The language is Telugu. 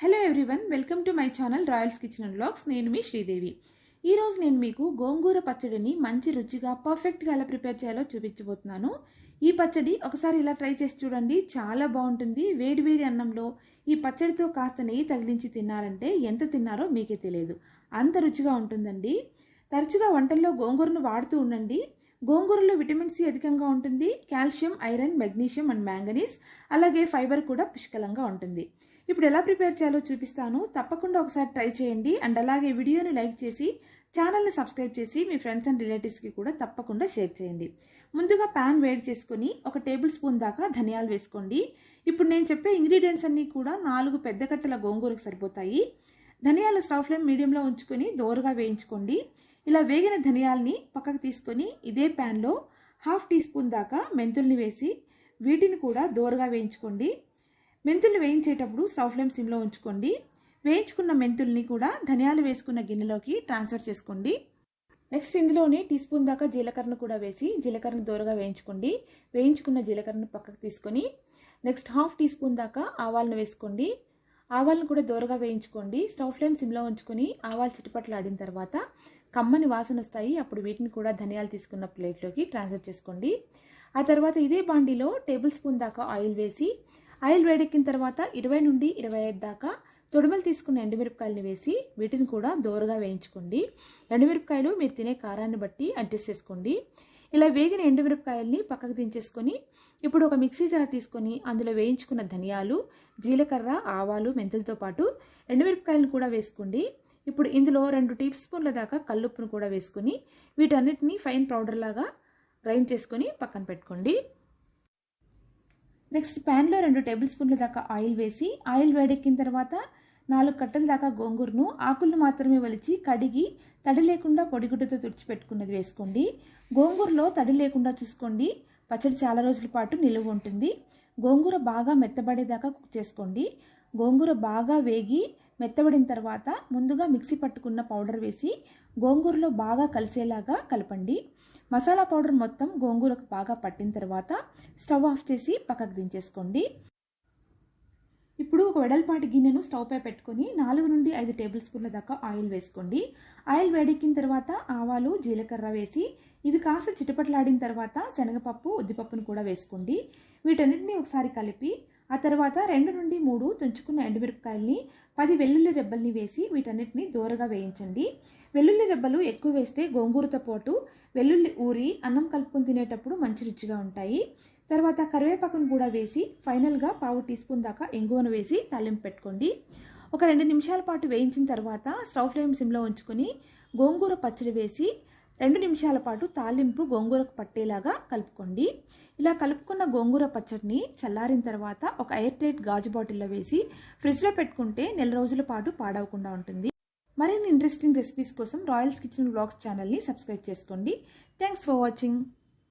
Hello everyone welcome to my channel Royals Kitchen and Blogs నేను మీ శ్రీదేవి. ఈరోజు నేను మీకు గోంగూర పచ్చడిని మంచి రుచిగా పర్ఫెక్ట్గా ఎలా ప్రిపేర్ చేయాలో చూపించబోతున్నాను. ఈ పచ్చడి ఒకసారి ఇలా ట్రై చేసి చూడండి. చాలా బాగుంటుంది. వేడి వేడి అన్నంలో ఈ పచ్చడితో కాస్త నెయ్యి తగిలించి తిన్నారంటే ఎంత తిన్నారో మీకే తెలియదు. అంత రుచిగా ఉంటుందండి. తరచుగా వంటల్లో గోంగూరను వాడుతూ ఉండండి. గోంగూరలో విటమిన్ సి అధికంగా ఉంటుంది. Calcium iron magnesium and manganese అలాగే ఫైబర్ కూడా పుష్కలంగా ఉంటుంది. ఇప్పుడు ఎలా ప్రిపేర్ చేయాలో చూపిస్తాను. తప్పకుండా ఒకసారి ట్రై చేయండి. అండ్ అలాగే వీడియోని లైక్ చేసి ఛానల్ని సబ్స్క్రైబ్ చేసి మీ ఫ్రెండ్స్ అండ్ రిలేటివ్స్కి కూడా తప్పకుండా షేర్ చేయండి. ముందుగా ప్యాన్ వేడి చేసుకొని ఒక టేబుల్ స్పూన్ దాకా ధనియాలు వేసుకోండి. ఇప్పుడు నేను చెప్పే ఇంగ్రీడియంట్స్ అన్నీ కూడా నాలుగు పెద్ద కట్టల గోంగూరకు సరిపోతాయి. ధనియాలు స్టవ్ ఫ్లేమ్ మీడియంలో ఉంచుకొని దోరగా వేయించుకోండి. ఇలా వేగిన ధనియాల్ని పక్కకు తీసుకొని ఇదే ప్యాన్లో హాఫ్ టీ స్పూన్ దాకా మెంతుల్ని వేసి వీటిని కూడా దోరగా వేయించుకోండి. మెంతులు వేయించేటప్పుడు స్టవ్ ఫ్లేమ్ సిమ్లో ఉంచుకోండి. వేయించుకున్న మెంతుల్ని కూడా ధనియాలు వేసుకున్న గిన్నెలోకి ట్రాన్స్ఫర్ చేసుకోండి. నెక్స్ట్ ఇందులోనే టీ స్పూన్ దాకా జీలకర్రను కూడా వేసి జీలకర్రను దోరగా వేయించుకోండి. వేయించుకున్న జీలకర్రను పక్కకు తీసుకొని నెక్స్ట్ హాఫ్ టీ స్పూన్ దాకా ఆవాలను వేసుకోండి. ఆవాలను కూడా దోరగా వేయించుకోండి. స్టవ్ ఫ్లేమ్ సిమ్లో ఉంచుకొని ఆవాలు చిట్టుపట్లాడిన తర్వాత కమ్మని వాసన వస్తాయి. అప్పుడు వీటిని కూడా ధనియాలు తీసుకున్న ప్లేట్లోకి ట్రాన్స్ఫర్ చేసుకోండి. ఆ తర్వాత ఇదే బాండీలో టేబుల్ స్పూన్ దాకా ఆయిల్ వేసి ఆయిల్ వేడెక్కిన తర్వాత ఇరవై నుండి ఇరవై ఐదు దాకా తొడుమలు తీసుకున్న ఎండుమిరపకాయలని వేసి వీటిని కూడా దోరగా వేయించుకోండి. ఎండుమిరపకాయలు మీరు తినే కారాన్ని బట్టి అడ్జస్ట్ చేసుకోండి. ఇలా వేగిన ఎండుమిరపకాయల్ని పక్కకు దించేసుకొని ఇప్పుడు ఒక మిక్సీ జార్ తీసుకొని అందులో వేయించుకున్న ధనియాలు జీలకర్ర ఆవాలు మెంతులతో పాటు ఎండుమిరపకాయలను కూడా వేసుకోండి. ఇప్పుడు ఇందులో రెండు టీ స్పూన్ల దాకా కల్లుప్పును కూడా వేసుకుని వీటన్నిటిని ఫైన్ పౌడర్ లాగా గ్రైండ్ చేసుకొని పక్కన పెట్టుకోండి. నెక్స్ట్ ప్యాన్లో రెండు టేబుల్ స్పూన్ల దాకా ఆయిల్ వేసి ఆయిల్ వేడెక్కిన తర్వాత నాలుగు కట్టల దాకా గోంగూరను ఆకులను మాత్రమే వలిచి కడిగి తడి లేకుండా పొడిగుడ్డతో తుడిచిపెట్టుకున్నది వేసుకోండి. గోంగూరలో తడి లేకుండా చూసుకోండి. పచ్చడి చాలా రోజుల పాటు నిలువ ఉంటుంది. గోంగూర బాగా మెత్తబడేదాకా కుక్ చేసుకోండి. గోంగూర బాగా వేగి మెత్తబడిన తర్వాత ముందుగా మిక్సీ పట్టుకున్న పౌడర్ వేసి గోంగూరలో బాగా కలిసేలాగా కలపండి. మసాలా పౌడర్ మొత్తం గోంగూరకు బాగా పట్టిన తర్వాత స్టవ్ ఆఫ్ చేసి పక్కకు దించేసుకోండి. ఇప్పుడు ఒక వెడల్పాటి గిన్నెను స్టవ్ పై పెట్టుకొని నాలుగు నుండి ఐదు టేబుల్ స్పూన్ల దాకా ఆయిల్ వేసుకోండి. ఆయిల్ వేడెక్కిన తర్వాత ఆవాలు జీలకర్ర వేసి ఇవి కాస్త చిటపట్లాడిన తర్వాత శనగపప్పు ఉద్దిపప్పును కూడా వేసుకోండి. వీటన్నిటిని ఒకసారి కలిపి ఆ తర్వాత రెండు నుండి మూడు తుంచుకున్న ఎండుమిరపకాయల్ని పది వెల్లుల్లి రెబ్బల్ని వేసి వీటన్నిటిని దూరగా వేయించండి. వెల్లుల్లి రెబ్బలు ఎక్కువ వేస్తే గోంగూరతో పాటు వెల్లుల్లి ఊరి అన్నం కలుపుకొని తినేటప్పుడు మంచి రుచిగా ఉంటాయి. తర్వాత కరివేపాకును కూడా వేసి ఫైనల్గా పావు టీ స్పూన్ దాకా ఇంగువను వేసి తాలింపు పెట్టుకోండి. ఒక రెండు నిమిషాల పాటు వేయించిన తర్వాత స్టవ్ ఫ్లేమ్ సిమ్లో ఉంచుకొని గోంగూర పచ్చడి వేసి రెండు నిమిషాల పాటు తాలింపు గోంగూరకు పట్టేలాగా కలుపుకోండి. ఇలా కలుపుకున్న గోంగూర పచ్చడిని చల్లారిన తర్వాత ఒక ఎయిర్ టైట్ గాజు బాటిల్లో వేసి ఫ్రిడ్జ్లో పెట్టుకుంటే నెల రోజుల పాటు పాడవకుండా ఉంటుంది. మరిన్ని ఇంట్రెస్టింగ్ రెసిపీస్ కోసం రాయల్స్ కిచెన్ బ్లాగ్స్ ఛానల్ని సబ్స్క్రైబ్ చేసుకోండి. Thanks for watching